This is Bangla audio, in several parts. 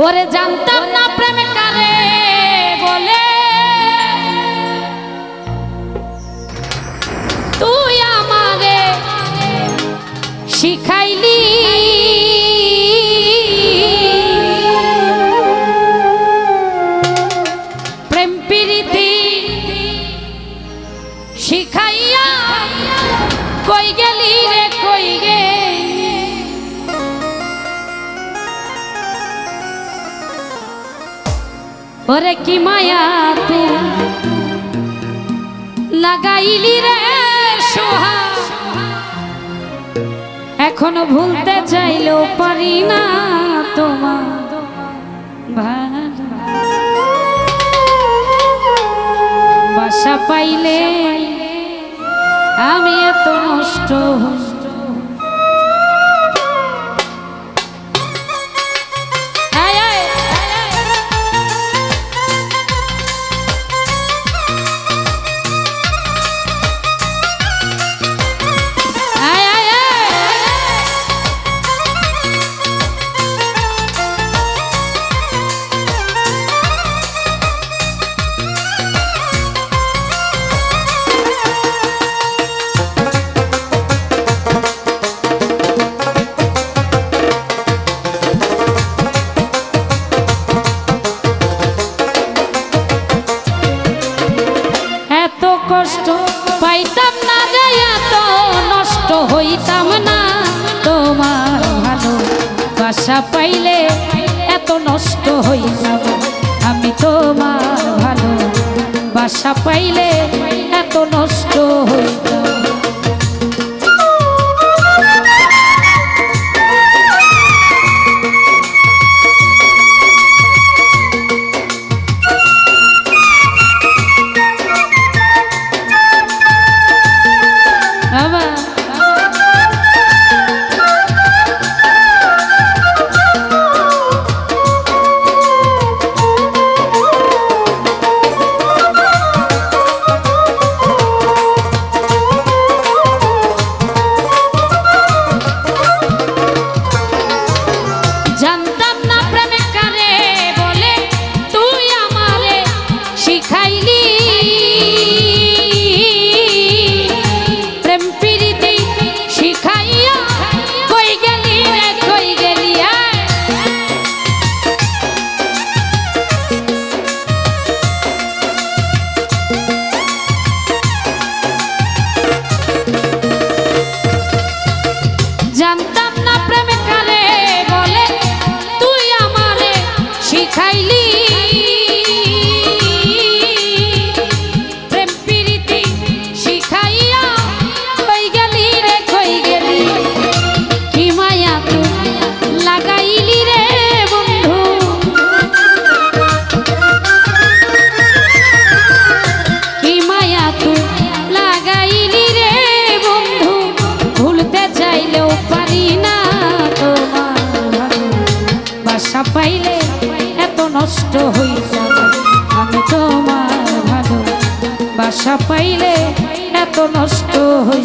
ওরে জানতাম না প্রেম কারে বলে। তুই ওরে কি মায়া তু? লাগাইলি রে সোহা। এখনও ভুলতে চাইলেও পারি না তোমার বাসা পাইলে আমি এত নষ্ট হই। কষ্ট পাইতাম না যে এত নষ্ট হইতাম না তোমার ভালো বাসা পাইলে এত নষ্ট হইতাম। আমি তোমার ভালো বাসা পাইলে এত নষ্ট হইতাম নষ্ট হই যাবে। আমি তোমার ভালো বাসা পাইলে এত নষ্ট হই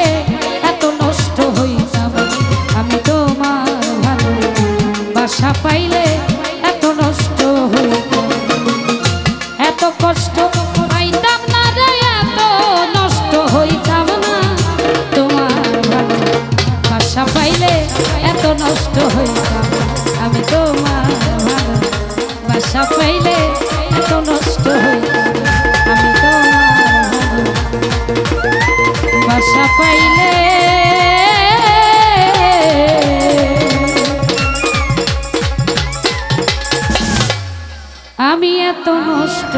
নষ্ট আমি বাসা পাইলে আমি এত নষ্ট